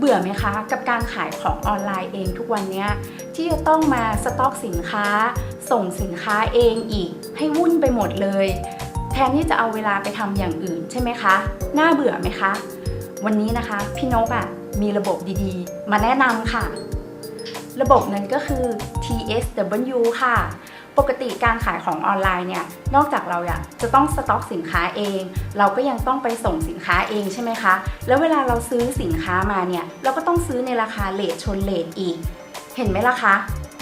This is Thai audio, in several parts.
เบื่อไหมคะ กับการขายของออนไลน์เองทุกวันนี้ที่จะต้องมาสต็อกสินค้า ส่งสินค้าเองอีก ให้วุ่นไปหมดเลย แทนที่จะเอาเวลาไปทำอย่างอื่นใช่ไหมคะ น่าเบื่อไหมคะ วันนี้นะคะพี่นกอะ่ะมีระบบดีๆ มาแนะนำค่ะ ระบบนั้นก็คือ TSW ค่ะ ปกติการขายของออนไลน์เนี่ย นอกจากเราอยากจะต้องสต็อกสินค้าเอง เราก็ยังต้องไปส่งสินค้าเองใช่ไหมคะ แล้วเวลาเราซื้อสินค้ามาเนี่ย เราก็ต้องซื้อในราคาเลทชนเลทอีก เห็นไหมล่ะคะ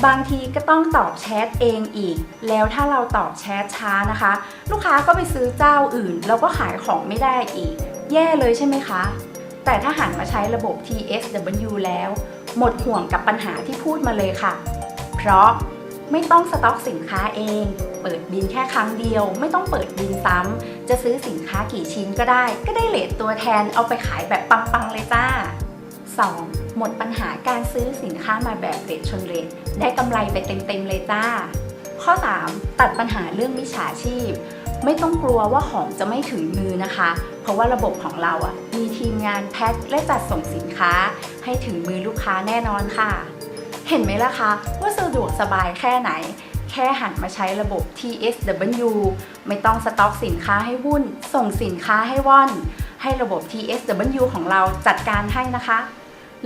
บางทีก็ต้องตอบแชทเองอีก แล้วถ้าเราตอบแชทช้านะคะ ลูกค้าก็ไปซื้อเจ้าอื่น เราก็ขายของไม่ได้อีก แย่เลยใช่ไหมคะ แต่ถ้าหันมาใช้ระบบ TSW แล้ว หมดห่วงกับปัญหาที่พูดมาเลยค่ะ เพราะ ไม่ต้องสต็อกสินค้าเอง เปิดบินแค่ครั้งเดียว ไม่ต้องเปิดบินซ้ำ จะซื้อสินค้ากี่ชิ้นก็ได้ ก็ได้เลทตัวแทนเอาไปขายแบบปังๆเลยจ้า 2. หมดปัญหาการซื้อสินค้ามาแบบเรทชนเรทได้กำไรไปเต็มๆเลยจ้า ข้อ 3. ตัดปัญหาเรื่องมิจฉาชีพ ไม่ต้องกลัวว่าของจะไม่ถึงมือนะคะ เพราะว่าระบบของเราอะมีทีมงานแพ็คและจัดส่งสินค้า ให้ถึงมือลูกค้าแน่นอนค่ะ เห็นไหมล่ะคะ ว่าสะดวกสบายแค่ไหน แค่หันมาใช้ระบบ TSW ไม่ต้องสต็อกสินค้าให้วุ่น ส่งสินค้าให้ว่อน ให้ระบบ TSW ของเราจัดการให้นะคะ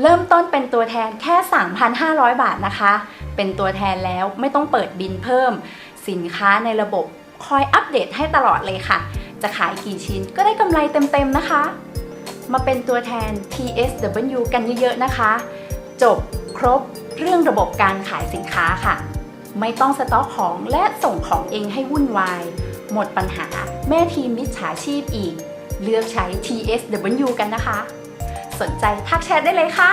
เริ่มต้นเป็นตัวแทนแค่ 3,500 บาทนะคะ เป็นตัวแทนแล้วไม่ต้องเปิดบินเพิ่ม สินค้าในระบบคอยอัปเดตให้ตลอดเลยค่ะ จะขายกี่ชิ้นก็ได้กำไรเต็มๆนะคะ มาเป็นตัวแทน TSW กันเยอะๆนะคะ จบครบ เรื่องระบบการขายสินค้าค่ะ ไม่ต้องสต็อกของและส่งของเองให้วุ่นวาย หมดปัญหาแม่ทีมมิจฉาชีพอีก เลือกใช้ TSW กันนะคะ สนใจทักแชทได้เลยค่ะ